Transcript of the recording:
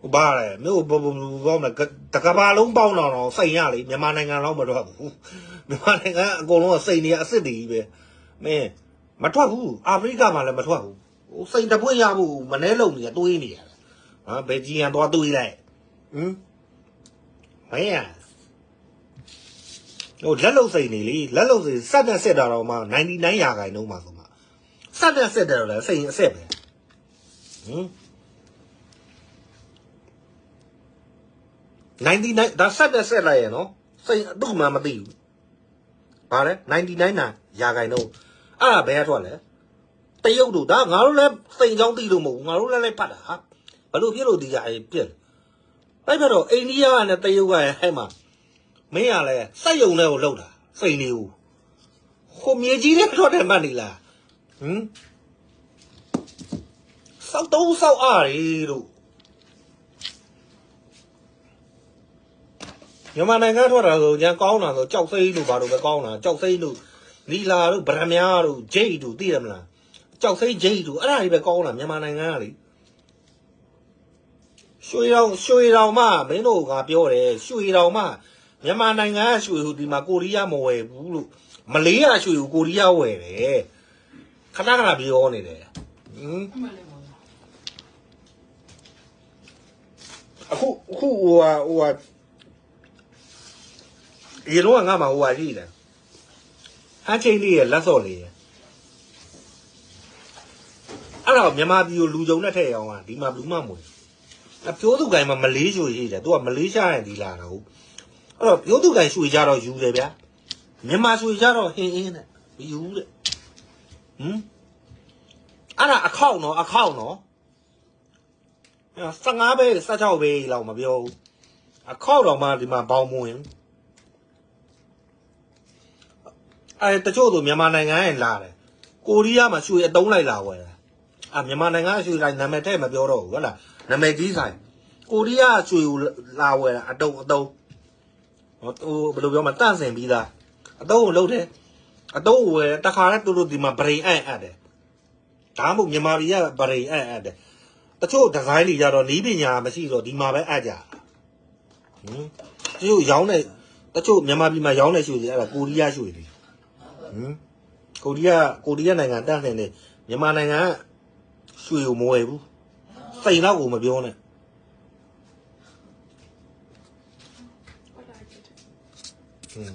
ဟိုဘာလဲမြို့ဘောဘောဘောမတကဘာလုံးပေါင်းတော့တော့စိန်ရလေမြန်မာနိုင်ငံတော့မထွက်ဘူးမြန်မာနိုင်ငံအကုန်လုံးကစိန်နေရအစ်စ်တည်ကြီးပဲမင်းမထွက်ဘူးအာဖရိကမှာလည်းမထွက်ဘူးဟိုစိန်တပွင့်ရဖို့မနှဲလုံနေရတွေးနေရဟာဘယ်ကြီးရန်သွားတွေးလိုက်ဟမ်မင်းရဟိုလက်လုံစိန်နေလေလက်လုံစိန်စက်နဲ့ဆက်တာတော့မှ99ရာခိုင်နှုန်းပါဆိုမှစက်နဲ့ဆက်တယ်တော့လည်းစိန်အစ်စ်ပဲဟမ် 99ဒါဆက်တဲ့ဆက်လိုက်ရနော်စိတ်အတုမှမသိဘူးဗါလဲ99နာရာခိုင်တော့အဲ့ဒါဘယ်ကထွက်လဲတရုတ်တို့ဒါငါတို့လည်းစိတ်ကြောင်းသိလို့မဟုတ်ဘူးငါတို့လည်းလည်းဖတ်တာဟာဘလို့ဖြစ်လို့ဒီကြရေးပြက်အဲ့တော့အိန္ဒိယကနဲ့တရုတ်ကရဲ့ဟဲ့မှာမင်းကလည်းစက်ယုံလေးကိုလှုပ်တာစိတ်နေဦးဟိုမြေကြီးနဲ့ထွက်တယ်မှတ်နေလားဟမ်စောက်တုံးစောက်အားရီတို့ မြန်မာနိုင်ငံထွက်တာဆိုညာကောင်းတာဆိုကြောက်စိမ့်တို့ဘာလို့ပဲကောင်းတာကြောက်စိမ့်တို့နီလာတို့ဗရမ ्या တို့ဂျိတ်တို့သိရမလားကြောက်စိမ့်ဂျိတ်တို့အဲ့ဒါတွေပဲကောင်းတာမြန်မာနိုင်ငံကလေရွှေတောင်ရွှေတောင်မှမင်းတို့ကပြောတယ်ရွှေတောင်မှမြန်မာနိုင်ငံကရွှေဟူဒီမှာကိုရီးယားမဝယ်ဘူးလို့မလေးကရွှေကိုကိုရီးယားဝယ်တယ်ခဏခဏပြောနေတယ်ဟင်အမှန်လည်းပါလားအခုအခုဟိုဟာဟိုဟာ ရေတော့ငါမှဟိုဟာရှိတယ်ဟန်းချင်းလေးရဲ့လက်စော့လေးရဲ့အဲ့တော့မြန်မာပြည်ကိုလူကြုံနဲ့ထည့်အောင်ကဒီမှာဘူးမမွေအပြိုးသူကိုင်မှာမလေးရွှေရှိတယ်သူကမလေးရှားရင်ဒီလာတာဟုတ်အဲ့တော့ပြိုးသူကိုင်ရွှေကြတော့ယူတယ်ဗျာမြန်မာရွှေကြတော့ဟင်းအင်းနဲ့မယူတဲ့ဟမ်အဲ့ဒါအခောက်နော်အခောက်နော်15ပဲ16ပဲလောက်မပြောဘူးအခောက်တော့မှဒီမှာဘောင်းမဝင် အဲတချို့ဆိုမြန်မာနိုင်ငံရဲ့လာတယ်ကိုရီးယားမှာရွှေအတုံးလိုက်လာဝယ်တယ်အာမြန်မာနိုင်ငံကရွှေလိုက်နာမည်ထည့်မပြောတော့ဘူးဟုတ်လားနာမည်ကြီးဆိုင်ကိုရီးယားရွှေကိုလာဝယ်တာအတုံးအတုံးဟိုဘယ်လိုပြောမလဲတန့်စင်ပြီးသားအတုံးကိုလှုပ်တယ်အတုံးကိုဝယ်တခါတည်းသူတို့ဒီမှာဗရိန်အံ့အပ်တယ်ဒါမှမဟုတ်မြန်မာပြည်ကဗရိန်အံ့အပ်တယ်တချို့ဒီဇိုင်းတွေကြတော့နီးပညာမရှိတော့ဒီမှာပဲအပ်ကြဟင်တချို့ရောင်းတဲ့တချို့မြန်မာပြည်မှာရောင်းတဲ့ရွှေတွေအဲ့ဒါကိုရီးယားရွှေတွေ ဟင်ကိုရီးယားကိုရီးယားနိုင်ငံတန့်နေတယ်မြန်မာနိုင်ငံကရွှေကိုမဝယ်ဘူးစိန်တော့ကိုမပြောနဲ့ဟုတ်လားကြည့်တယ်ဟင်